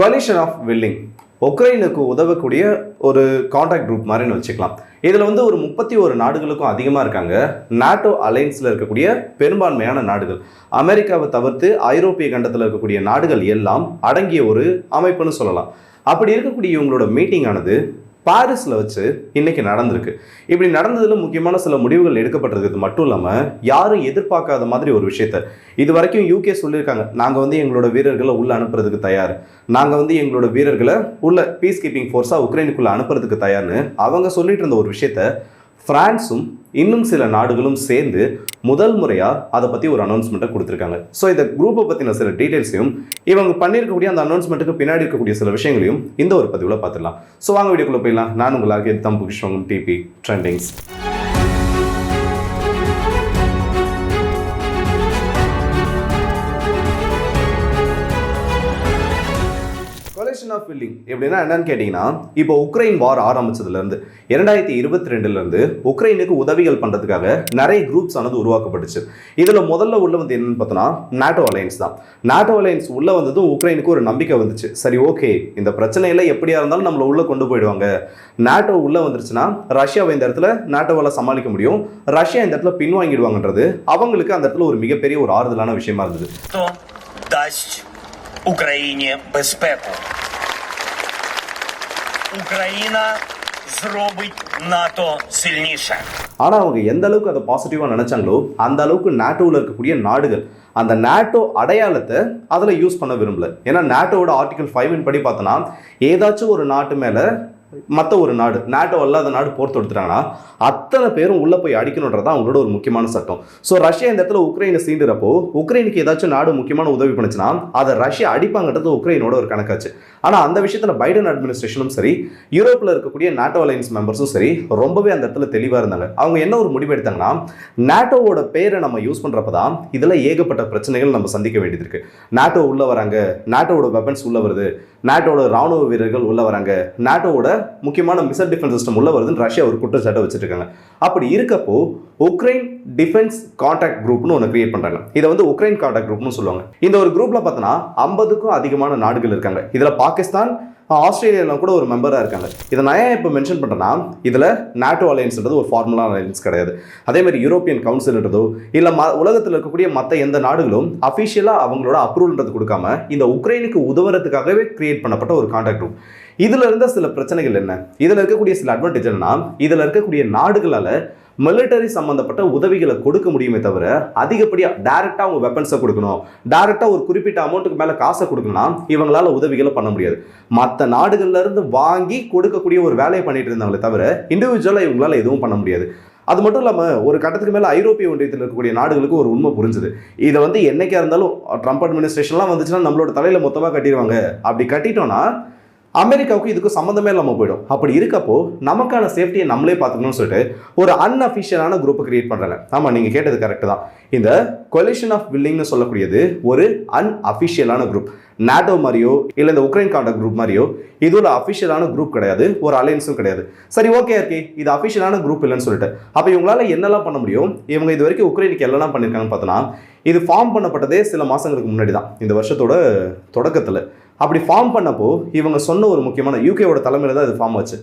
Collision of willing உக்ரைனுக்கு உதவக்கூடிய ஒரு காண்டாக்ட் குரூப் மாதிரின்னு வச்சுக்கலாம். இதில் வந்து ஒரு முப்பத்தி ஒரு நாடுகளுக்கும் அதிகமாக இருக்காங்க. நாட்டோ அலைன்ஸில் இருக்கக்கூடிய பெரும்பான்மையான நாடுகள். அமெரிக்காவை தவிர்த்து ஐரோப்பிய கண்டத்தில் இருக்கக்கூடிய நாடுகள் எல்லாம் அடங்கிய ஒரு அமைப்புன்னு சொல்லலாம். அப்படி இருக்கக்கூடிய இவங்களோட மீட்டிங் ஆனது பாரிஸில் வச்சு இன்றைக்கி நடந்திருக்கு. இப்படி நடந்ததில் முக்கியமான சில முடிவுகள் எடுக்கப்பட்டிருக்கிறது மட்டும் இல்லாமல் யாரும் எதிர்பார்க்காத மாதிரி ஒரு விஷயத்த. இது வரைக்கும் யூகே சொல்லியிருக்காங்க. நாங்கள் வந்து எங்களோட வீரர்களை உள்ளே அனுப்புறதுக்கு தயார். நாங்கள் வந்து எங்களோட வீரர்களை உள்ள பீஸ் கீப்பிங் ஃபோர்ஸாக உக்ரைனுக்குள்ளே அனுப்புறதுக்கு தயார்னு அவங்க சொல்லிட்டு இருந்த ஒரு விஷயத்த ஃப்ரான்ஸும் இன்னும் சில நாடுகளும் சேர்ந்து முதல் முறையாக அதை பற்றி ஒரு அனௌன்ஸ்மெண்ட்டை கொடுத்துருக்காங்க. ஸோ இந்த குரூப்பை பற்றின சில டீட்டெயில்ஸையும் இவங்க பண்ணியிருக்கக்கூடிய அந்த அனௌன்ஸ்மெண்ட்டுக்கு பின்னாடி இருக்கக்கூடிய சில விஷயங்களையும் இந்த ஒரு பதிவில் பார்த்துடலாம். ஸோ வாங்க வீடியோக்குள்ளே போயிடலாம். நான் உங்களுக்கு தம்பு கிருஷ்ணவங்கம் TB trendings prevention of billing எப்படின்னா என்னன்னு கேட்டிங்கன்னா இப்போ உக்ரைன் வார் ஆரம்பிச்சதுலேருந்து இரண்டாயிரத்தி இருபத்தி ரெண்டுலேருந்து உக்ரைனுக்கு உதவிகள் பண்ணுறதுக்காக நிறைய குரூப்ஸ் ஆனது உருவாக்கப்பட்டுச்சு. இதில் முதல்ல உள்ள வந்து என்னென்னு பார்த்தோன்னா நாட்டோ அலையன்ஸ் தான். நாட்டோ அலையன்ஸ் உள்ளே வந்ததும் உக்ரைனுக்கு ஒரு நம்பிக்கை வந்துச்சு. சரி ஓகே இந்த பிரச்சனையில் எப்படியா இருந்தாலும் நம்மளை உள்ளே கொண்டு போயிடுவாங்க. நாட்டோ உள்ளே வந்துருச்சுன்னா ரஷ்யாவை இந்த இடத்துல நாட்டோவால் சமாளிக்க முடியும். ரஷ்யா இந்த இடத்துல பின்வாங்கிடுவாங்கன்றது அவங்களுக்கு அந்த இடத்துல ஒரு மிகப்பெரிய ஒரு ஆறுதலான விஷயமா இருந்தது. உக்ரைனே பெஸ்பேக்கு Україна зробить НАТО сильніше. ஆனால் அவங்க எந்த அளவுக்கு அதை பாசிட்டிவாக நினைச்சாங்களோ அந்த அளவுக்கு நாட்டோவில் இருக்கக்கூடிய நாடுகள் அந்த நாட்டோ அடையாளத்தை அதில் யூஸ் பண்ண விரும்பல ஏன்னா நாட்டோட ஆர்டிகல் ஃபைவின் படி பார்த்தோன்னா ஏதாச்சும் ஒரு நாட்டு மேலே மற்ற ஒரு நாடு நாட்டோ இல்லாத நாடு போர் தொடுத்துட்டாங்கன்னா அத்தனை பேரும் உள்ளே போய் அடிக்கணுன்றதான் அவங்களோட ஒரு முக்கியமான சட்டம். ஸோ ரஷ்யா இந்த இடத்துல உக்ரைனை சீண்டுறப்போ உக்ரைனுக்கு ஏதாச்சும் நாடு முக்கியமான உதவி பண்ணுச்சுன்னா அதை ரஷ்யா அடிப்பாங்கன்றது உக்ரைனோட ஒரு கணக்காச்சு. ஆனால் அந்த விஷயத்தில் பைடன் அட்மினிஸ்ட்ரேஷனும் சரி யூரோப்பில் இருக்கக்கூடிய நாட்டோ அலையன்ஸ் மெம்பர்ஸும் சரி ரொம்பவே அந்த இடத்துல தெளிவாக இருந்தாங்க. அவங்க என்ன ஒரு முடிவு எடுத்தாங்கன்னா நாட்டோவோட பேரை நம்ம யூஸ் பண்ணுறப்ப தான் இதில் ஏகப்பட்ட பிரச்சனைகள் நம்ம சந்திக்க வேண்டியது இருக்குது நாட்டோ உள்ளே வராங்க நாட்டோவோட வெப்பன்ஸ் உள்ளே வருது நாட்டோட ராணுவ வீரர்கள் உள்ளே வராங்க நாட்டோவோட முக்கியமான மிசைல் டிஃபென்ஸ் சிஸ்டம் உள்ள வருதுன்னு ரஷ்யா ஒரு குற்றச்சாட்டை வச்சுருக்காங்க. அப்படி இருக்கப்போ உக்ரைன் டிஃபென்ஸ் கான்டாக்ட் குரூப்னு ஒன்று கிரியேட் பண்ணுறாங்க இதை வந்து உக்ரைன் கான்டாக்ட் குரூப்னு சொல்லுவாங்க. இந்த ஒரு குரூப்பில் பார்த்தோன்னா ஐம்பதுக்கும் அதிகமான நாடுகள் இருக்காங்க. இதில் பாகிஸ்தான் ஆஸ்திரேலியாவில் கூட ஒரு மெம்பராக இருக்காங்க. இதை நான் ஏன் இப்போ மென்ஷன் பண்ணுறேன்னா இதில் நாட்டோ அலையன்ஸ்ன்றது ஒரு ஃபார்முலா அலையன்ஸ் கிடையாது. அதே மாதிரி யூரோப்பியன் கவுன்சில்ன்றதோ இல்லை ம உலகத்தில் இருக்கக்கூடிய மற்ற எந்த நாடுகளும் அஃபிஷியலாக அவங்களோட அப்ரூவல்ன்றது கொடுக்காம இந்த உக்ரைனுக்கு உதவுறதுக்காகவே கிரியேட் பண்ணப்பட்ட ஒரு கான்டாக்ட் குரூப் இதில் இருந்த சில பிரச்சனைகள் என்ன? இதில் இருக்கக்கூடிய சில அட்வான்டேஜ் என்னன்னா இதில் இருக்கக்கூடிய நாடுகளால் மிலிட்டரி சம்மந்தப்பட்ட உதவிகளை கொடுக்க முடியுமே தவிர அதிகப்படியாக டேரெக்டாக அவங்க வெப்பன்ஸை கொடுக்கணும். டேரெக்டாக ஒரு குறிப்பிட்ட அமௌண்ட்டுக்கு மேலே காசை கொடுக்கணும்னா இவங்களால உதவிகளை பண்ண முடியாது. மற்ற நாடுகள்லேருந்து வாங்கி கொடுக்கக்கூடிய ஒரு வேலையை பண்ணிட்டு இருந்தாங்களே தவிர இண்டிவிஜுவலாக இவங்களால எதுவும் பண்ண முடியாது. அது மட்டும் இல்லாமல் ஒரு கட்டத்துக்கு மேலே ஐரோப்பிய ஒன்றியத்தில் இருக்கக்கூடிய நாடுகளுக்கு ஒரு உண்மை புரிஞ்சுது. இதை வந்து என்னைக்கா இருந்தாலும் ட்ரம்ப் அட்மினிஸ்ட்ரேஷன்லாம் வந்துச்சுன்னா நம்மளோட தலையில் மொத்தமாக கட்டிடுவாங்க அப்படி கட்டிட்டோம்னா அமெரிக்காவுக்கு இதுக்கு சம்மந்தமே இல்லாமல் போயிடும். அப்படி இருக்கப்போ நமக்கான சேஃப்டியை நம்மளே பார்த்துக்கணும்னு சொல்லிட்டு ஒரு அன்அஃபிஷியலான குரூப்பை கிரியேட் பண்ணுறாங்க ஆமாம் நீங்கள் கேட்டது கரெக்டு தான். இந்த கொலிஷன் ஆஃப் வில்லிங்னு சொல்லக்கூடியது ஒரு அன்அஃபிஷியலான குரூப் நாட்டோ மாதிரியோ இல்லை இந்த உக்ரைன் காண்ட குரூப் மாதிரியோ இது ஒரு அஃபிஷியலான குரூப் கிடையாது. ஒரு அலையன்ஸும் கிடையாது. சரி ஓகே இருக்கே இது அஃபிஷியலான குரூப் இல்லைன்னு சொல்லிட்டு. அப்போ இவங்களால என்னெல்லாம் பண்ண முடியும்? இவங்க இது வரைக்கும் உக்ரைனுக்கு எல்லாம் பண்ணியிருக்காங்கன்னு பார்த்தோன்னா இது ஃபார்ம் பண்ணப்பட்டதே சில மாதங்களுக்கு முன்னாடி தான். இந்த வருஷத்தோட தொடக்கத்தில். அப்படி ஃபார்ம் பண்ணப்போ இவங்க சொன்ன ஒரு முக்கியமான யூகேவோட தலைமையில் தான் இது ஃபார்ம் ஆச்சு.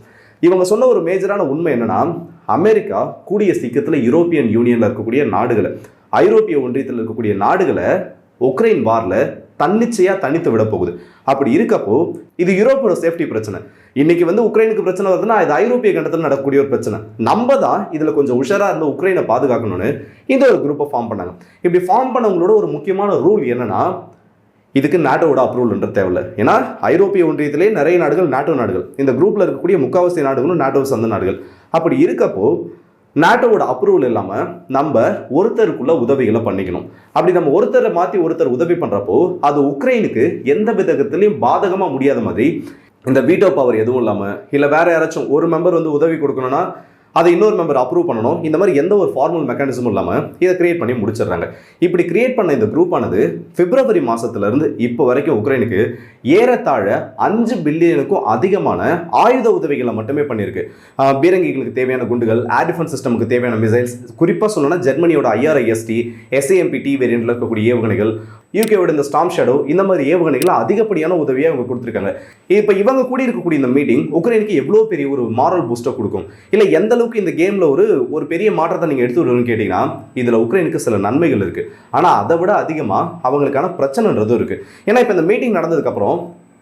இவங்க சொன்ன ஒரு மேஜரான உண்மை என்னன்னா அமெரிக்கா கூடிய சீக்கிரத்தில் யூரோப்பியன் யூனியனில் இருக்கக்கூடிய நாடுகளை ஐரோப்பிய ஒன்றியத்தில் இருக்கக்கூடிய நாடுகளை உக்ரைன் வாரில் தன்னிச்சையாக தனித்து விட போகுது. அப்படி இருக்கப்போ இது யூரோப்போட சேஃப்டி பிரச்சனை. இன்னைக்கு வந்து உக்ரைனுக்கு பிரச்சனை வருதுன்னா இது ஐரோப்பிய கண்டத்தில் நடக்கக்கூடிய ஒரு பிரச்சனை. நம்ம தான் இதில் கொஞ்சம் உஷாராக இருந்து உக்ரைனை பாதுகாக்கணும்னு இந்த ஒரு குரூப்பை ஃபார்ம் பண்ணாங்க. இப்படி ஃபார்ம் பண்ணவங்களோட ஒரு முக்கியமான ரூல் என்னன்னா இதுக்கு நாட்டோட அப்ரூவல்ன்ற தேவையில்ல. ஏன்னா ஐரோப்பிய ஒன்றியத்திலே நிறைய நாடுகள் நாட்டோ நாடுகள். இந்த குரூப்பில் இருக்கக்கூடிய முக்காவாசி நாடுகளும் நாட்டோ சந்த நாடுகள். அப்படி இருக்கப்போ நாட்டோட அப்ரூவல் இல்லாமல் நம்ம ஒருத்தருக்குள்ள உதவிகளை பண்ணிக்கணும். அப்படி நம்ம ஒருத்தரை மாற்றி ஒருத்தர் உதவி பண்ணுறப்போ அது உக்ரைனுக்கு எந்த விதத்திலையும் பாதகமாக முடியாத மாதிரி இந்த வீட்டோ பவர் எதுவும் இல்லாமல் இல்லை வேறு யாராச்சும் ஒரு மெம்பர் வந்து உதவி கொடுக்கணும்னா அதை இன்னொரு மெம்பர் அப்ரூவ் பண்ணணும். இந்த மாதிரி எந்த ஒரு ஃபார்மல் மெக்கானிசமும் இல்லாமல் இதை கிரியேட் பண்ணி முடிச்சிடுறாங்க. இப்படி கிரியேட் பண்ண இந்த குரூப் ஆனது பிப்ரவரி மாதத்துலேருந்து இப்போ வரைக்கும் உக்ரைனுக்கு ஏறத்தாழ அஞ்சு பில்லியனுக்கும் அதிகமான ஆயுத உதவிகளை மட்டுமே பண்ணியிருக்கு. பீரங்கிகளுக்கு தேவையான குண்டுகள் ஏர் டிஃபென்ஸ் சிஸ்டமுக்கு தேவையான மிசைல்ஸ் குறிப்பாக சொல்லணும்னா ஜெர்மனியோட ஐஆர்ஐஎஸ்டி எஸ்ஏஎம்பி டி வேரியன்ட்ல இருக்கக்கூடிய ஏவுகணைகள் யூகேவோட இந்த ஸ்டாம் ஷேடோ இந்த மாதிரி ஏவுகணைகளை அதிகப்படியான உதவியை அவங்க கொடுத்துருக்காங்க. இப்போ இவங்க கூடி இருக்கக்கூடிய இந்த மீட்டிங் உக்ரைனுக்கு எவ்வளோ பெரிய ஒரு மாரல் பூஸ்ட்டை கொடுக்கும்? இல்லை எந்த அளவுக்கு இந்த கேமில் ஒரு ஒரு பெரிய மாற்றத்தை நீங்கள் எடுத்து வருவீங்கன்னு கேட்டிங்கன்னா இதில் உக்ரைனுக்கு சில நன்மைகள் இருக்குது ஆனால் அதை விட அதிகமாக அவங்களுக்கான பிரச்சனைன்றதும் இருக்குது ஏன்னா இப்போ இந்த மீட்டிங் நடந்ததுக்கப்புறம்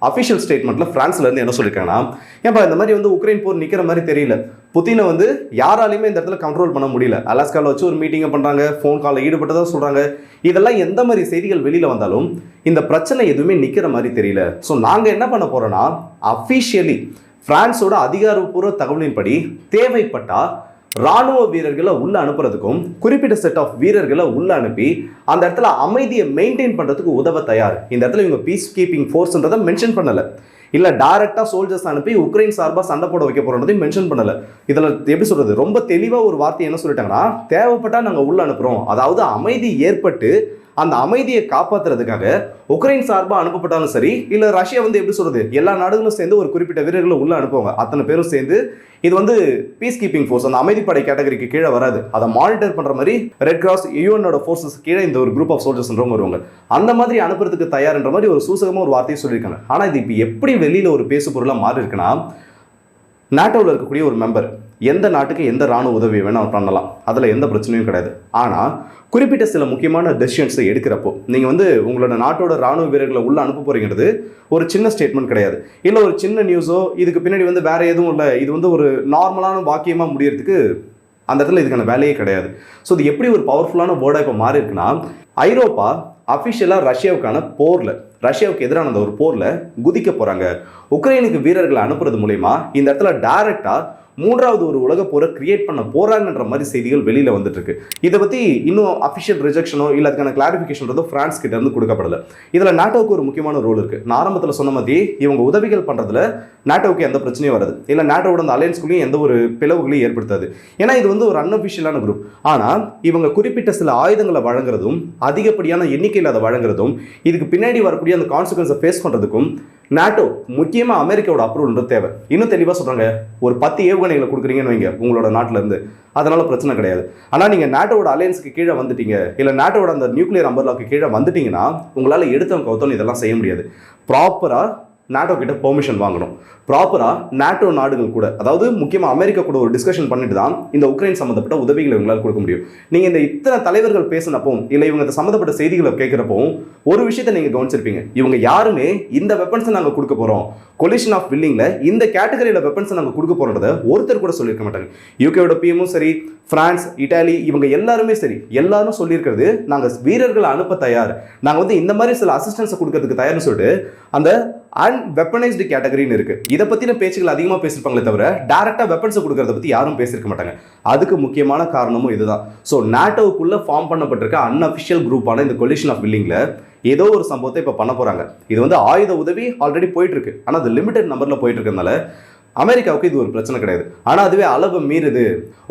அஃபிஷியல் ஸ்டேட்மெண்ட்டில் ஃப்ரான்ஸ்லேருந்து என்ன சொல்லியிருக்காங்கன்னா ஏன்பா இந்த மாதிரி வந்து உக்ரைன் போர் நிற்கிற மாதிரி தெரியல. புத்தினை வந்து யாராலையுமே இந்த இடத்துல கண்ட்ரோல் பண்ண முடியல. அலாஸ்காவில் வச்சு ஒரு மீட்டிங்கை பண்ணுறாங்க ஃபோன் காலில் ஈடுபட்டதாக சொல்கிறாங்க இதெல்லாம் எந்த மாதிரி செய்திகள் வெளியில் வந்தாலும் இந்த பிரச்சனை எதுவுமே நிற்கிற மாதிரி தெரியல. ஸோ நாங்கள் என்ன பண்ண போகிறோன்னா அஃபிஷியலி ஃப்ரான்ஸோட அதிகாரப்பூர்வ தகவலின்படி தேவைப்பட்டால் ராணுவ வீரர்களை உள்ள அனுப்புறதுக்கும் குறிப்பிட்ட செட் ஆஃப் வீரர்களை உள்ள அனுப்பி அந்த இடத்துல அமைதியை மெயின்டைன் பண்றதுக்கு உதவ தயார். இந்த இடத்துல இவங்க பீஸ் கீப்பிங் ஃபோர்ஸ்ன்றதை மென்ஷன் பண்ணல. இல்ல டைரக்டா சோல்ஜர்ஸ் அனுப்பி உக்ரைன் சார்பா சண்டை போட வைக்க போறோன்றதையும் மென்ஷன் பண்ணல. இதுல எப்படி சொல்றது? ரொம்ப தெளிவா ஒரு வார்த்தை என்ன சொல்லிட்டாங்கன்னா தேவைப்பட்டா நாங்க உள்ள அனுப்புறோம். அதாவது அமைதி ஏற்பட்டு அந்த அமைதியை காப்பாத்துறதுக்காக உக்ரைன் சார்பாக அனுப்பப்பட்டாலும் சரி இல்லை ரஷ்யா வந்து எப்படி சொல்கிறது எல்லா நாடுகளும் சேர்ந்து ஒரு குறிப்பிட்ட வீரர்களை உள்ளே அனுப்புவாங்க. அத்தனை பேரும் சேர்ந்து இது வந்து பீஸ் கீப்பிங் ஃபோர்ஸ் அந்த அமைதிப்படை கேட்டகரிக்கு கீழே வராது. அதை மானிட்டர் பண்ணுற மாதிரி ரெட் கிராஸ் யூஎனோட ஃபோர்ஸஸ் கீழே இந்த ஒரு குரூப் ஆஃப் சோல்ஜர்ஸ்ன்றவங்க வருவாங்க. அந்த மாதிரி அனுப்புறதுக்கு தயார்ன்ற மாதிரி ஒரு சூசகமாக ஒரு வார்த்தையை சொல்லியிருக்காங்க. ஆனால் இது இப்போ எப்படி வெளியில் ஒரு பேசு பொருளாக மாறி இருக்குன்னா நாட்டோவில் இருக்கக்கூடிய ஒரு மெம்பர் எந்த நாட்டுக்கு எந்த ராணுவ உதவி வேணால் பண்ணலாம். அதில் எந்த பிரச்சனையும் கிடையாது. ஆனால் குறிப்பிட்ட சில முக்கியமான டெசிஷன்ஸை எடுக்கிறப்போ நீங்கள் வந்து உங்களோட நாட்டோட ராணுவ வீரர்களை உள்ளே அனுப்ப போகிறீங்கிறது ஒரு சின்ன ஸ்டேட்மெண்ட் கிடையாது. இல்லை ஒரு சின்ன நியூஸோ இதுக்கு பின்னாடி வந்து வேறு எதுவும் இல்லை இது வந்து ஒரு நார்மலான வாக்கியமாக முடியறதுக்கு அந்த இடத்துல இதுக்கான வேலையே கிடையாது. ஸோ இது எப்படி ஒரு பவர்ஃபுல்லான வேர்டாக இப்போ மாறி இருக்குன்னா ஐரோப்பா அஃபிஷியலாக ரஷ்யாவுக்கான போரில் ரஷ்யாவுக்கு எதிரான அந்த ஒரு போரில் குதிக்க போகிறாங்க உக்ரைனுக்கு வீரர்களை அனுப்புறது மூலயமா இந்த இடத்துல டைரெக்டாக மூன்றாவது ஒரு உலக போரை கிரியேட் பண்ண போறாங்கன்ற மாதிரி செய்திகள் வெளியில வந்துட்டு இதை பத்தி இன்னும் அஃபிஷியல் ரிஜெக்ஷனோ இல்ல அதுக்கான கிளாரிஃபிகேஷன்றதோ பிரான்ஸ் கிட்ட இருந்து கொடுக்கப்படல. இதுல நாட்டோவுக்கு ஒரு முக்கியமான ரோல் இருக்கு. நான் ஆரம்பத்தில் சொன்ன மாதிரி இவங்க உதவிகள் பண்றதுல நாட்டோவுக்கு எந்த பிரச்சனையும் வராது. இல்ல நாட்டோட அந்த அலையன்ஸ்குள்ளேயும் எந்த ஒரு பிளவுகளையும் ஏற்படுத்தாது. ஏன்னா இது வந்து ஒரு அன்அபிஷியலான குரூப் ஆனா இவங்க குறிப்பிட்ட சில ஆயுதங்களை வழங்குறதும் அதிகப்படியான எண்ணிக்கையில் அதை வழங்குறதும் இதுக்கு பின்னாடி வரக்கூடிய அந்த கான்சிக்வன்ஸை ஃபேஸ் பண்றதுக்கும் நாட்டோ முக்கியமாக அமெரிக்காவோட அப்ரூவல்ன்றது தேவை. இன்னும் தெளிவாக சொல்கிறாங்க ஒரு பத்து ஏவுகணைகளை கொடுக்குறீங்கன்னு வைங்க உங்களோட நாட்டிலேருந்து இருந்து. பிரச்சனை கிடையாது. ஆனால் நீங்கள் நாட்டோட அலையன்ஸுக்கு கீழே வந்துட்டீங்க இல்லை நாட்டோட அந்த நியூக்ளியர் அம்பர்லாக்கு கீழே வந்துட்டீங்கன்னா உங்களால் எடுத்தவங்க கவுத்தவங்க இதெல்லாம் செய்ய முடியாது. ப்ராப்பராக நாட்டோ கிட்ட பெர்மிஷன் வாங்கணும். ப்ராப்பராக நாட்டோ நாடுகள் கூட அதாவது முக்கியமாக அமெரிக்கா கூட ஒரு டிஸ்கஷன் பண்ணிட்டு தான் இந்த உக்ரைன் சம்மந்தப்பட்ட உதவிகளை இவங்களால் கொடுக்க முடியும். நீங்கள் இந்த இத்தனை தலைவர்கள் பேசினப்போ இல்லை இவங்க இந்த சம்மந்தப்பட்ட செய்திகளை கேட்குறப்போ ஒரு விஷயத்தை நீங்கள் கவனிச்சிருப்பீங்க. இவங்க யாருமே இந்த வெப்பன்ஸை நாங்கள் கொடுக்க போகிறோம் கொலிஷன் ஆஃப் வில்லிங்கில் இந்த கேட்டகரியில் வெப்பன்ஸை நாங்கள் கொடுக்க போகிறத ஒருத்தர் கூட சொல்லியிருக்க மாட்டாங்க. யூகேவோட பிஎமும் சரி ஃப்ரான்ஸ் இட்டாலி இவங்க எல்லாருமே சரி எல்லாரும் சொல்லியிருக்கிறது நாங்கள் வீரர்களை அனுப்ப தயார். நாங்கள் வந்து இந்த மாதிரி சில அசிஸ்டன்ஸை கொடுக்கறதுக்கு தயார்னு சொல்லிட்டு அந்த அண்ட் வெப்பனைஸ்டு கேட்டகரின்னு இருக்கு. இதை பற்றின பேச்சுகள் அதிகமாக பேசியிருப்பாங்களே தவிர டேரெக்டாக வெப்பன்ஸை கொடுக்கறத பற்றி யாரும் பேசியிருக்க மாட்டாங்க. அதுக்கு முக்கியமான காரணமும் இதுதான். ஸோ நாட்டோவுக்குள்ள ஃபார்ம் பண்ணப்பட்டிருக்க அன்அஃபிஷியல் குரூப்பான இந்த கொலிஷன் ஆஃப் வில்லிங்கில் ஏதோ ஒரு சம்பவத்தை இப்போ பண்ண போகிறாங்க இது வந்து ஆயுத உதவி ஆல்ரெடி போயிட்டு இருக்கு. ஆனால் அது லிமிடெட் நம்பரில் போயிட்டு இருக்கறனால அமெரிக்காவுக்கு இது ஒரு பிரச்சனை கிடையாது. ஆனால் அதுவே அளவு மீறுது.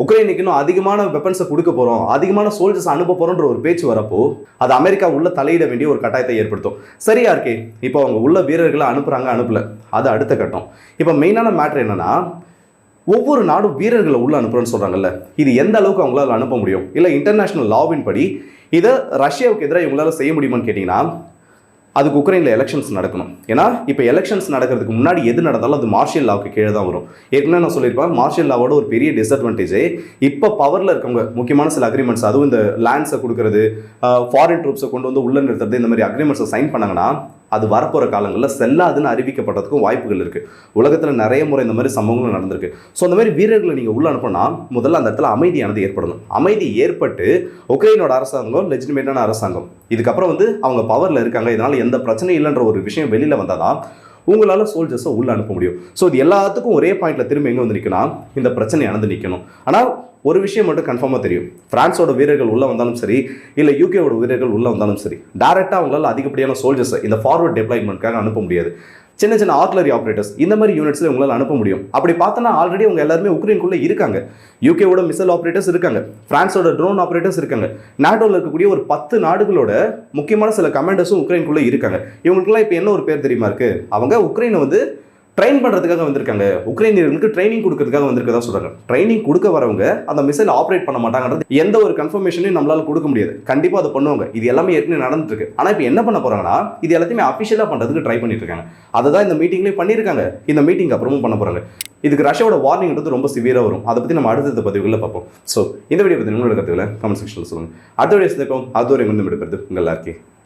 உக்ரைனுக்கு இன்னும் அதிகமான வெப்பன்ஸை கொடுக்க போகிறோம் அதிகமான சோல்ஜர்ஸ் அனுப்ப போகிறோன்ற ஒரு பேச்சு வரப்போ அது அமெரிக்கா உள்ள தலையிட வேண்டிய ஒரு கட்டாயத்தை ஏற்படுத்தும். சரியா இருக்கே இப்போ அவங்க உள்ள வீரர்களை அனுப்புகிறாங்க அனுப்பல. அது அடுத்த கட்டம். இப்போ மெயினான மேட்ரு என்னன்னா ஒவ்வொரு நாடும் வீரர்களை உள்ள அனுப்புறோன்னு சொல்கிறாங்கல்ல இது எந்த அளவுக்கு அவங்களால அனுப்ப முடியும்? இல்லை இன்டர்நேஷனல் லாவின் படி இதை ரஷ்யாவுக்கு எதிராக இவங்களால செய்ய முடியுமான்னு கேட்டிங்கன்னா அதுக்கு உக்ரைனில் எலெக்ஷன்ஸ் நடக்கணும். ஏன்னா இப்போ எலெக்ஷன்ஸ் நடக்கிறதுக்கு முன்னாடி எது நடந்தாலும் அது மார்ஷியல் லாவுக்கு கீழே தான் வரும். ஏற்கனவே நான் சொல்லியிருப்பேன் மார்ஷியல் லாவோட ஒரு பெரிய டிஸ்அட்வான்டேஜே இப்போ பவரில் இருக்கவங்க முக்கியமான சில அக்ரிமெண்ட்ஸ் அதுவும் இந்த லேண்ட்ஸை கொடுக்கறது ஃபாரின் ட்ரூப்ஸை கொண்டு வந்து உள்ள நிறுத்துறது இந்த மாதிரி அக்ரிமெண்ட்ஸை சைன் பண்ணாங்கன்னா அது வரப்போகிற காலங்களில் செல்லாதுன்னு அறிவிக்கப்பட்டதுக்கும் வாய்ப்புகள் இருக்குது உலகத்தில் நிறைய முறை இந்த மாதிரி சம்பவங்களும் நடந்திருக்கு. ஸோ அந்த மாதிரி வீரர்களை நீங்கள் உள்ள அனுப்பினா முதல்ல அந்த இடத்துல அமைதியானது ஏற்படணும். அமைதி ஏற்பட்டு உக்ரைனோட அரசாங்கம் லெஜினிமேட்டான அரசாங்கம். இதுக்கப்புறம் வந்து அவங்க பவரில் இருக்காங்க. இதனால் எந்த பிரச்சனையும் இல்லைன்ற ஒரு விஷயம் வெளியில் வந்தால் தான் உங்களால் சோல்ஜர்ஸை உள்ள அனுப்ப முடியும். ஸோ இது எல்லாத்துக்கும் ஒரே பாயிண்ட்ல திரும்ப எங்கே வந்து நிற்கணும் இந்த பிரச்சனை அணந்து நிற்கணும் ஆனால் ஒரு விஷயம் மட்டும் கன்ஃபார்மாக தெரியும். ஃப்ரான்ஸோட வீரர்கள் உள்ள வந்தாலும் சரி இல்லை யூகேவோட வீரர்கள் உள்ள வந்தாலும் சரி டேரெக்டாக அவங்களால் அதிகப்படியான சோல்ஜர்ஸை இந்த ஃபார்வர்ட் டெப்ளாய்மெண்ட்காக அனுப்ப முடியாது. சின்ன சின்ன ஆர்ட்லரி ஆப்ரேட்டர்ஸ் இந்த மாதிரி யூனிட்ஸில் உங்களால் அனுப்ப முடியும். அப்படி பார்த்தோன்னா ஆல்ரெடி அவங்க எல்லாருமே உக்ரைனுக்குள்ளே இருக்காங்க. யூகேவோட மிசைல் ஆப்ரேட்டர்ஸ் இருக்காங்க. ஃப்ரான்ஸோட ட்ரோன் ஆப்ரேட்டர்ஸ் இருக்காங்க. நாட்டோவில் இருக்கக்கூடிய ஒரு பத்து நாடுகளோட முக்கியமான சில கமாண்டர்ஸும் உக்ரைனுக்குள்ளே இருக்காங்க. இவங்களுக்குலாம் இப்போ என்ன ஒரு பேர் தெரியுமா இருக்குது அவங்க உக்ரைனை வந்து ட்ரெயின் பண்ணுறதுக்காக வந்திருக்காங்க. உக்ரைனியர்களுக்கு ட்ரைனிங் கொடுக்கறதுக்காக வந்திருக்கதா சொல்கிறாங்க ட்ரைனிங் கொடுக்க வரவங்க அந்த மிசைல் ஆப்ரேட் பண்ண மாட்டாங்கன்றது எந்த ஒரு கன்ஃபர்மேஷனையும் நம்மளால கொடுக்க முடியாது. கண்டிப்பாக அதை பண்ணுவாங்க. இது எல்லாமே ஏற்கனவே நடந்துருக்கு ஆனால் இப்போ என்ன பண்ண போகிறாங்கன்னா இது எல்லாத்தையுமே அஃபிஷியலாக பண்ணுறதுக்கு ட்ரை பண்ணிட்டு இருக்காங்க அதை தான் இந்த மீட்டிங்லேயே பண்ணியிருக்காங்க. இந்த மீட்டிங் அப்புறமும் பண்ண போகிறாங்க இதுக்கு ரஷ்யாவோட வார்னிங்ன்றது ரொம்ப சிவியராக வரும். அதை பற்றி நம்ம அடுத்த பதிவுகளில் பார்ப்போம். ஸோ இந்த வீடியோ பற்றி உங்களோட கற்றுக்கல கமெண்ட் செக்ஷனில் சொல்லுங்கள் அடுத்த வீடியோ சேர்ப்போம் அது ஒரு எங்கே விடுபடுறது உங்கள் எல்லாருக்கே